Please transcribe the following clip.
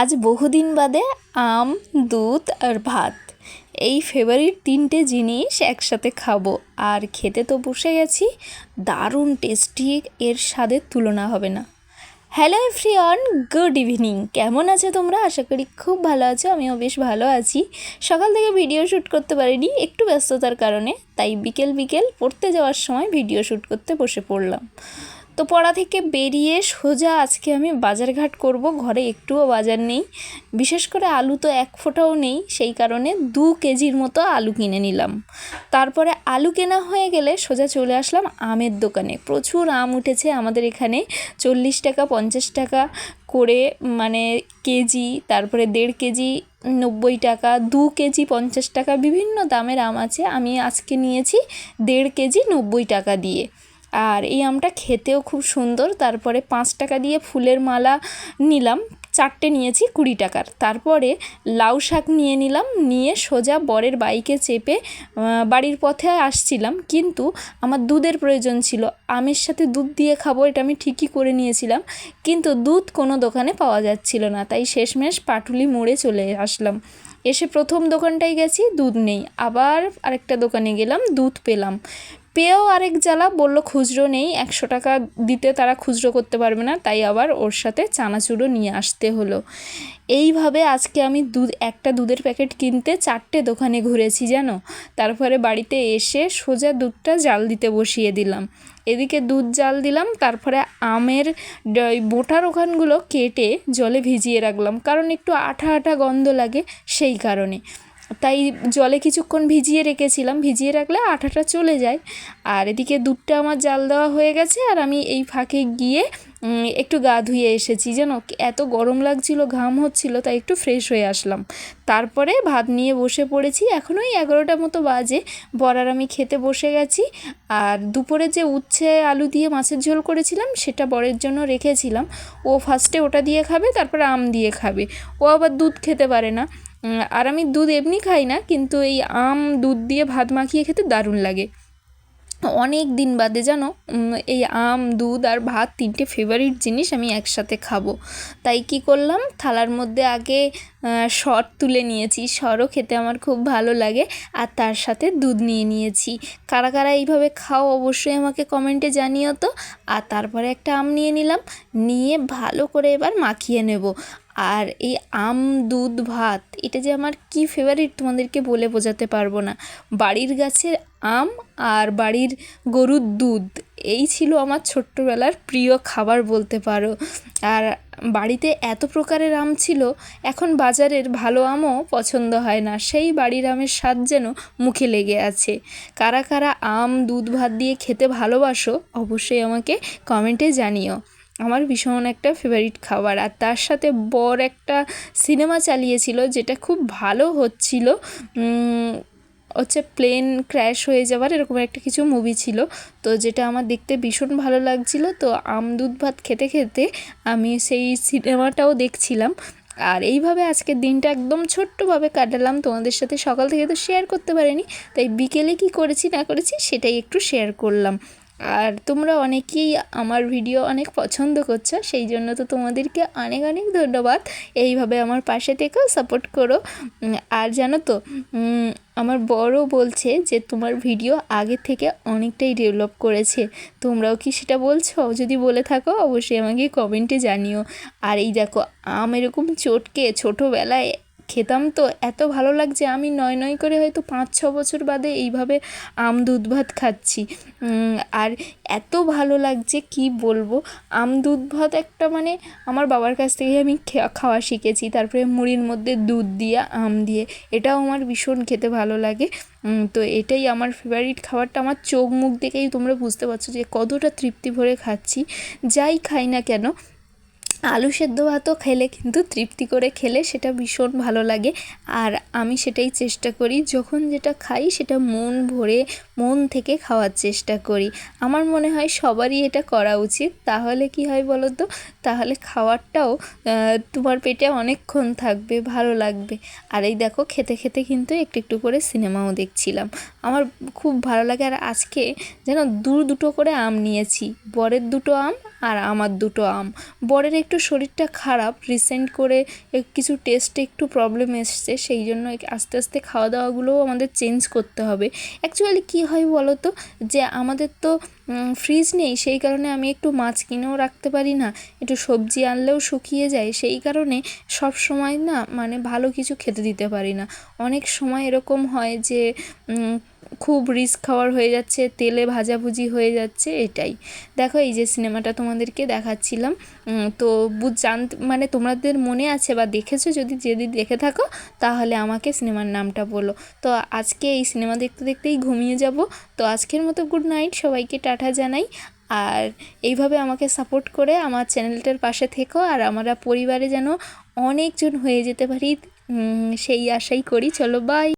আজ বহুদিন বাদে আম, দুধ আর ভাত। এই ফেভারিট তিনটে জিনিস একসাথে খাব। আর খেতে তো বসে গেছি দারুণ টেস্টি এর স্বাদের তুলনা হবে না। হ্যালো এভরিওয়ান গুড ইভিনিং কেমন আছো তোমরা? আশা করি খুব ভালো আছো, আমিও বেশ ভালো আছি। সকাল থেকে ভিডিও শ্যুট করতে পারিনি, একটু ব্যস্ততার কারণে, তাই বিকেল বিকেল পড়তে যাওয়ার সময় ভিডিও শ্যুট করতে বসে পড়লাম। তো পড়া থেকে বেরিয়ে সোজা আজকে আমি বাজারঘাট করব। ঘরে একটুও বাজার নেই। বিশেষ করে আলু তো এক ফোঁটাও নেই, সেই কারণে দু কেজির মতো আলু কিনে নিলাম। তারপরে আলু কেনা হয়ে গেলে সোজা চলে আসলাম আমের দোকানে। প্রচুর আম উঠেছে আমাদের এখানে, চল্লিশ টাকা, পঞ্চাশ টাকা করে মানে কেজি, তারপরে দেড় কেজি, নব্বই টাকা, দু কেজি, পঞ্চাশ টাকা, বিভিন্ন দামের আম আছে। আমি আজকে নিয়েছি দেড় কেজি, নব্বই টাকা দিয়ে। আর এই আমটা খেতেও খুব সুন্দর। তারপরে পাঁচ টাকা দিয়ে ফুলের মালা নিলাম। চারটে নিয়েছি কুড়ি টাকার। তারপরে লাউ শাক নিয়ে নিলাম। নিয়ে সোজা বরের বাইকে চেপে বাড়ির পথে আসছিলাম। কিন্তু আমার দুধের প্রয়োজন ছিল। আমের সাথে দুধ দিয়ে খাব এটা আমি ঠিকই করে নিয়েছিলাম। কিন্তু দুধ কোনো দোকানে পাওয়া যাচ্ছিল না। তাই শেষমেশ পাটুলি মোড়ে চলে আসলাম। এসে প্রথম দোকানটায় গেছি, দুধ নেই। আবার আরেকটা দোকানে গেলাম, দুধ পেলাম। পেয়েও আরেক জ্বালা, বলল, খুচরো নেই, একশো টাকা দিতে তারা খুচরো করতে পারবে না। তাই আবার ওর সাথে চানাচুরও নিয়ে আসতে হলো। এইভাবে আজকে আমি দুধ, একটা দুধের প্যাকেট কিনতে চারটে দোকানে ঘুরেছি, জানো? তারপরে বাড়িতে এসে সোজা দুধটা জাল দিতে বসিয়ে দিলাম। এদিকে দুধ জাল দিলাম, তারপরে আমের বোটার ওখানগুলো কেটে জলে ভিজিয়ে রাখলাম। কারণ একটু আঠা আঠা গন্ধ লাগে সেই কারণে। তাই জলে কিছুক্ষণ ভিজিয়ে রেখেছিলাম। ভিজিয়ে রাখলে আঠাটা চলে যায়। আর এদিকে দুধটা আমার জাল দেওয়া হয়ে গেছে আর আমি এই ফাঁকে গিয়ে একটু গা ধুয়ে এসেছি। যেন এত গরম লাগছিল, ঘাম হচ্ছিল, তাই একটু ফ্রেশ হয়ে আসলাম। তারপরে ভাত নিয়ে বসে পড়েছি। এখন ওই এগারোটা মতো বাজে। বরার আমি খেতে বসে গেছি। আর দুপুরে যে উচ্ছে আলু দিয়ে মাছের ঝোল করেছিলাম, সেটা বরের জন্য রেখেছিলাম। ও ফার্স্টে ওটা দিয়ে খাবে, তারপরে আম দিয়ে খাবে। ও আবার দুধ খেতে পারে না। আর আমি দুধ এমনি খাই না, কিন্তু এই আম, দুধ দিয়ে ভাত মাখিয়ে খেতে দারুণ লাগে। অনেক দিন বাদে জানো এই আম, দুধ আর ভাত তিনটে ফেভারিট জিনিস আমি একসাথে খাব। তাই কি করলাম, থালার মধ্যে আগে সর তুলে নিয়েছি। সরও খেতে আমার খুব ভালো লাগে, আর তার সাথে দুধ নিয়ে নিয়েছি। কারা কারা এইভাবে খাও অবশ্যই আমাকে কমেন্টে জানিও তো। আর তারপরে একটা আম নিয়ে নিলাম, নিয়ে ভালো করে এবার মাখিয়ে নেব। আর এই আম, দুধ, ভাত, এটা যে আমার কী ফেভারিট তোমাদেরকে বলে বোঝাতে পারব না। বাড়ির গাছের আম আর বাড়ির গরুর দুধ, এই ছিল আমার ছোট্টবেলার প্রিয় খাবার বলতে পারো। আর বাড়িতে এত প্রকারের আম ছিল, এখন বাজারের ভালো আমও পছন্দ হয় না। সেই বাড়ির আমের স্বাদ যেন মুখে লেগে আছে। কারা কারা আম, দুধ, ভাত দিয়ে খেতে ভালোবাসো, অবশ্যই আমাকে কমেন্টে জানিও। আমার ভীষণ একটা ফেভারিট খাবার। আর তার সাথে বর একটা সিনেমা চালিয়েছিল, যেটা খুব ভালো হচ্ছিল। হচ্ছে প্লেন ক্র্যাশ হয়ে যাওয়ার এরকম একটা কিছু মুভি ছিল। তো যেটা আমার দেখতে ভীষণ ভালো লাগছিল। তো আম দুধ ভাত খেতে খেতে আমি সেই সিনেমাটাও দেখছিলাম। আর এইভাবে আজকের দিনটা একদম ছোট্টভাবে কাটালাম। তোমাদের সাথে সকাল থেকে তো শেয়ার করতে পারিনি। তাই বিকেলে কি করেছি না করেছি সেটাই একটু শেয়ার করলাম। আর তোমরা অনেকেই আমার ভিডিও অনেক পছন্দ করছ, সেই জন্য তো তোমাদেরকে অনেক অনেক ধন্যবাদ। এইভাবে আমার পাশে থেকেও সাপোর্ট করো। আর জানো তো আমার বড় বলছে যে তোমার ভিডিও আগে থেকে অনেকটাই ডেভেলপ করেছে। তোমরাও কি সেটা বলছো? যদি বলে থাকো, অবশ্যই আমাকে কমেন্টে জানিও। আর এই দেখো, আম এরকম চটকে ছোটোবেলায় খেতাম তো এত ভালো লাগছে, আমি নয় নয় করে হয়তো পাঁচ ছ বছর বাদে এইভাবে আম দুধ ভাত খাচ্ছি। আর এত ভালো লাগছে, কি বলব? আম দুধ ভাত একটা মানে আমার বাবার কাছ থেকে আমি খাওয়া শিখেছি, তারপরে মুড়ির মধ্যে দুধ দিয়ে, আম দিয়ে, এটাও আমার ভীষণ খেতে ভালো লাগে। তো এটাই আমার ফেভারিট খাবারটা, আমার চোখ মুখ দেখেই তোমরা বুঝতে পারছ যে কতটা তৃপ্তি ভরে খাচ্ছি। যাই খাই না কেন আলু সেদ্ধ ভাতও খেলে কিন্তু তৃপ্তি করে খেলে সেটা ভীষণ ভালো লাগে। আর আমি সেটাই চেষ্টা করি, যখন যেটা খাই সেটা মন ভরে মন থেকে খাওয়ার চেষ্টা করি। আমার মনে হয় সবারই এটা করা উচিত। তাহলে কি হয় বলো তো তাহলে খাওয়ারটাও তোমার পেটে অনেকক্ষণ থাকবে, ভালো লাগবে। আর এই দেখো, খেতে খেতে কিন্তু একটু একটু করে সিনেমাও দেখছিলাম। আমার খুব ভালো লাগে। আর আজকে যেন দু দুটো করে আম নিয়েছি। বরের দুটো আম আর আমার দুটো আম। বরের একটু শরীরটা খারাপ রিসেন্ট করে কিছু টেস্টে একটু প্রবলেম এসছে। সেই জন্য আস্তে আস্তে খাওয়া দাওয়াগুলোও আমাদের চেঞ্জ করতে হবে। অ্যাকচুয়ালি কী হয় বলো তো যে আমাদের তো ফ্রিজ নেই, সেই কারণে আমি একটু মাছ কিনেও রাখতে পারি না। একটু সবজি আনলেও শুকিয়ে যায়, সেই কারণে সব সময় না মানে ভালো কিছু খেতে দিতে পারি না। অনেক সময় এরকম হয় যে খুব রিস্ক খাওয়ার হয়ে যাচ্ছে, তেলে ভাজাভুজি হয়ে যাচ্ছে, এটাই। দেখো এই যে সিনেমাটা তোমাদেরকে দেখাচ্ছিলাম তো বুঝ জানতে মানে তোমাদের মনে আছে বা দেখেছ যদি যদি দেখে থাকো, তাহলে আমাকে সিনেমার নামটা বলো। তো আজকে এই সিনেমা দেখতে দেখতেই ঘুমিয়ে যাব। তো আজকের মতো গুড নাইট সবাইকে টাটা জানাই। আর এইভাবে আমাকে সাপোর্ট করে আমার চ্যানেলটার পাশে থেকো। আর আমরা পরিবারে যেন অনেকজন হয়ে যেতে পারি। সেই আশাই করি। চলো বাই